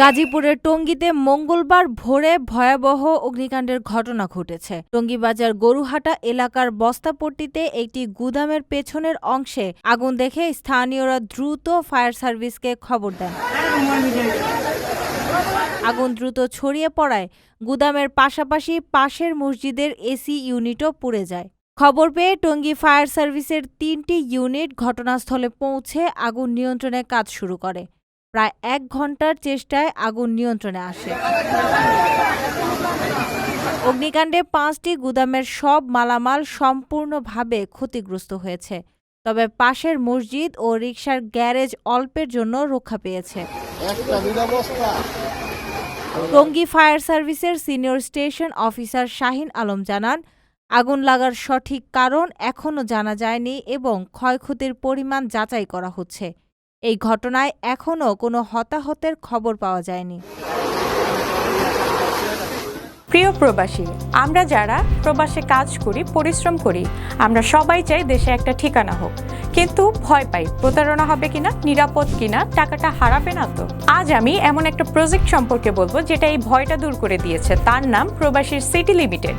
গাজীপুরের টঙ্গীতে মঙ্গলবার ভোরে ভয়াবহ অগ্নিকাণ্ডের ঘটনা ঘটেছে। টঙ্গীবাজার গরুহাটা এলাকার বস্তাপট্টিতে একটি গুদামের পেছনের অংশে আগুন দেখে স্থানীয়রা দ্রুত ফায়ার সার্ভিসকে খবর দেন। আগুন দ্রুত ছড়িয়ে পড়ায় গুদামের পাশাপাশি পাশের মসজিদের এসি ইউনিটও পুড়ে যায়। খবর পেয়ে টঙ্গী ফায়ার সার্ভিসের তিনটি ইউনিট ঘটনাস্থলে পৌঁছে আগুন নিয়ন্ত্রণে কাজ শুরু করে। প্রায় এক ঘণ্টার চেষ্টায় আগুন নিয়ন্ত্রণে আসে। অগ্নিকাণ্ডে পাঁচটি গুদামের সব মালামাল সম্পূর্ণভাবে ক্ষতিগ্রস্ত হয়েছে। তবে পাশের মসজিদ ও রিকশার গ্যারেজ অল্পের জন্য রক্ষা পেয়েছে। টঙ্গী ফায়ার সার্ভিসের senior station officer Shahin Alam জানান, আগুন লাগার সঠিক কারণ এখনও জানা যায়নি এবং ক্ষয়ক্ষতির পরিমাণ যাচাই করা হচ্ছে। এই ঘটনায় এখনও কোনো হতাহতের খবর পাওয়া যায়নি। প্রিয় প্রবাসী, আমরা যারা প্রবাসে কাজ করি, পরিশ্রম করি, আমরা সবাই চাই দেশে একটা ঠিকানা হোক। কিন্তু ভয় পাই, প্রতারণা হবে কিনা, নিরাপদ কিনা, টাকাটা হারাবে না তো? আজ আমি এমন একটা প্রজেক্ট সম্পর্কে বলব, যেটা এই ভয়টা দূর করে দিয়েছে। তার নাম প্রবাসীর সিটি লিমিটেড